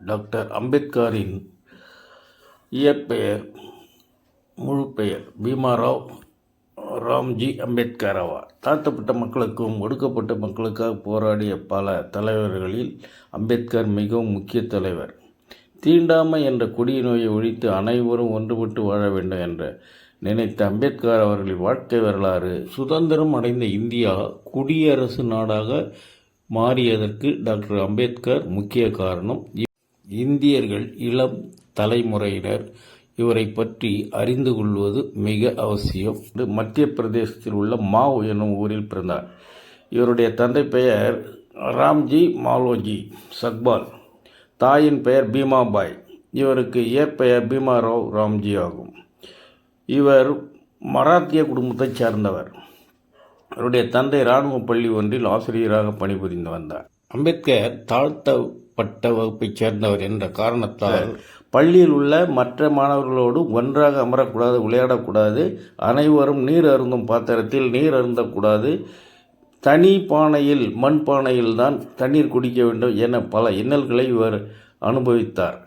Doctor அம்பேத்கரின் இயற்பெயர் முழு பெயர் பீமாராவ் ராம்ஜி அம்பேத்கர் ஆவார். தாழ்த்தப்பட்ட மக்களுக்கும் ஒடுக்கப்பட்ட மக்களுக்காக போராடிய பல தலைவர்களில் அம்பேத்கர் மிகவும் முக்கிய தலைவர். தீண்டாமை என்ற கொடிய நோயை ஒழித்து அனைவரும் ஒன்றுபட்டு வாழ வேண்டும் என்ற நினைத்த அம்பேத்கர் அவர்களின் வாழ்க்கை வரலாறு சுதந்திரம் அடைந்த இந்தியா குடியரசு நாடாக மாறியதற்கு டாக்டர் அம்பேத்கர் முக்கிய காரணம். இந்தியர்கள் இளம் தலைமுறையினர். இவரை பற்றி அறிந்து கொள்வது மிக அவசியம். இது மத்திய பிரதேசத்தில் உள்ள மாவ் என்னும் ஊரில் பிறந்தார். இவருடைய தந்தை பெயர் ராம்ஜி மாலோஜி சக்பால். தாயின் பெயர் பீமாபாய். இவருக்கு இயற்பெயர் பீமாராவ் ராம்ஜி ஆகும். இவர் மராத்திய குடும்பத்தைச் சேர்ந்தவர். அவருடைய தந்தை இராணுவ பள்ளி ஒன்றில் ஆசிரியராக பணிபுரிந்து வந்தார். அம்பேத்கர் தாழ்த்தப்பட்ட வகுப்பைச் சேர்ந்தவர் என்ற காரணத்தால் பள்ளியில் உள்ள மற்ற மாணவர்களோடு ஒன்றாக அமரக்கூடாது விளையாடக்கூடாது. அனைவரும் நீர் அருந்தும் பாத்திரத்தில் நீர் அருந்தக்கூடாது. தனி பானையில் மண் பானையில் தான் தண்ணீர் குடிக்க வேண்டும் என பல இன்னல்களை இவர் அனுபவித்தார்.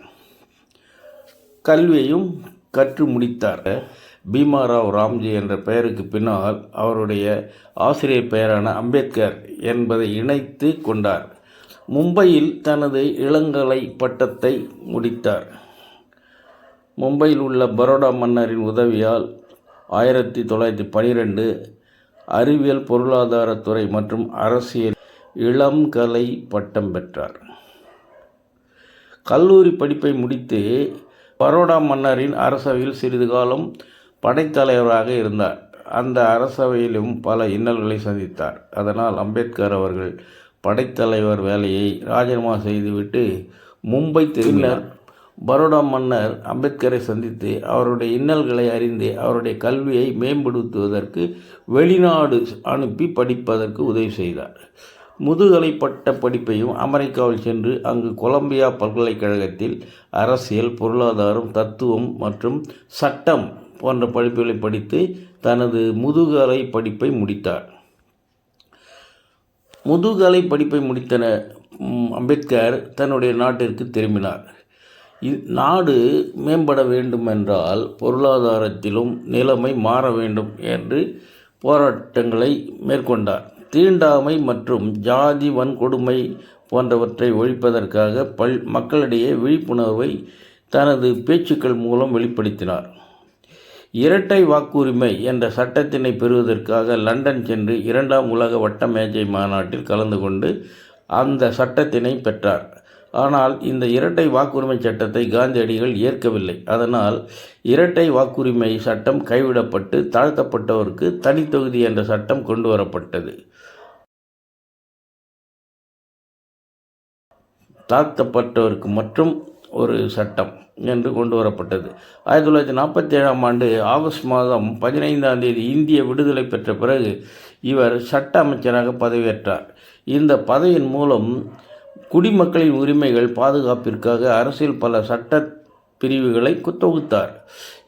கல்வியையும் கற்று முடித்தார். பீமாராவ் ராம்ஜி என்ற பெயருக்கு பின்னால் அவருடைய ஆசிரியர் பெயரான அம்பேத்கர் என்பதை இணைத்து கொண்டார். மும்பையில் தனது இளங்கலை பட்டத்தை முடித்தார். மும்பையில் உள்ள பரோடா மன்னரின் உதவியால் ஆயிரத்தி தொள்ளாயிரத்தி பனிரெண்டு அறிவியல் பொருளாதாரத்துறை மற்றும் அரசியல் இளங்கலை பட்டம் பெற்றார். கல்லூரி படிப்பை முடித்து பரோடா மன்னரின் அரசவையில் சிறிது காலம் படைத்தலைவராக இருந்தார். அந்த அரசவையிலும் பல இன்னல்களை சந்தித்தார். அதனால் அம்பேத்கர் அவர்கள் படைத்தலைவர் வேலையை ராஜினாமா செய்துவிட்டு மும்பை திரும்பினார். பரோடா மன்னர் அம்பேத்கரை சந்தித்து அவருடைய இன்னல்களை அறிந்து அவருடைய கல்வியை மேம்படுத்துவதற்கு வெளிநாடு அனுப்பி படிப்பதற்கு உதவி செய்தார். முதுகலை பட்ட படிப்பையும் அமெரிக்காவில் சென்று அங்கு கொலம்பியா பல்கலைக்கழகத்தில் அரசியல் பொருளாதாரம் தத்துவம் மற்றும் சட்டம் போன்ற படிப்புகளை படித்து தனது முதுகலை படிப்பை முடித்தார். முதுகலை படிப்பை முடித்தன அம்பேத்கர் தன்னுடைய நாட்டிற்கு திரும்பினார். நாடு மேம்பட வேண்டுமென்றால் பொருளாதாரத்திலும் நிலைமை மாற வேண்டும் என்று போராட்டங்களை மேற்கொண்டார். தீண்டாமை மற்றும் ஜாதி வன்கொடுமை போன்றவற்றை ஒழிப்பதற்காக பல் மக்களிடையே விழிப்புணர்வை தனது பேச்சுக்கள் மூலம் வெளிப்படுத்தினார். இரட்டை வாக்குரிமை என்ற சட்டத்தினை பெறுவதற்காக லண்டன் சென்று இரண்டாம் உலக வட்ட மேஜை மாநாட்டில் கலந்து கொண்டு அந்த சட்டத்தினை பெற்றார். ஆனால் இந்த இரட்டை வாக்குரிமை சட்டத்தை காந்தியடிகள் ஏற்கவில்லை. அதனால் இரட்டை வாக்குரிமை சட்டம் கைவிடப்பட்டு தாழ்த்தப்பட்டவருக்கு தனித்தொகுதி என்ற சட்டம் கொண்டு வரப்பட்டது. தாழ்த்தப்பட்டவருக்கு மற்றும் ஒரு சட்டம் என்று கொண்டு வரப்பட்டது. ஆயிரத்தி தொள்ளாயிரத்தி நாற்பத்தி ஏழாம் ஆண்டு ஆகஸ்ட் மாதம் பதினைந்தாம் தேதி இந்திய விடுதலை பெற்ற பிறகு இவர் சட்ட அமைச்சராக பதவியேற்றார். இந்த பதவியின் மூலம் குடிமக்களின் உரிமைகள் பாதுகாப்பிற்காக அரசியல் பல சட்ட பிரிவுகளை தொகுத்தார்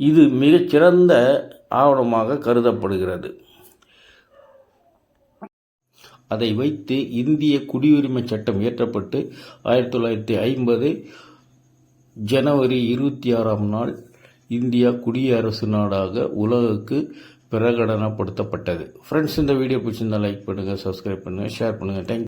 இது மிகச்சிறந்த ஆவணமாக கருதப்படுகிறது. அதை வைத்து இந்திய குடியுரிமை சட்டம் இயற்றப்பட்டு ஆயிரத்தி தொள்ளாயிரத்தி ஐம்பது ஜனவரி இருபத்தி ஆறாம் நாள் இந்தியா குடியரசு நாடாக உலகுக்கு பிரகடனப்படுத்தப்பட்டது. ஃப்ரெண்ட்ஸ் இந்த வீடியோ பிடிச்சிருந்தால் லைக் பண்ணுங்கள் சப்ஸ்கிரைப் பண்ணுங்கள் ஷேர் பண்ணுங்கள் தேங்க்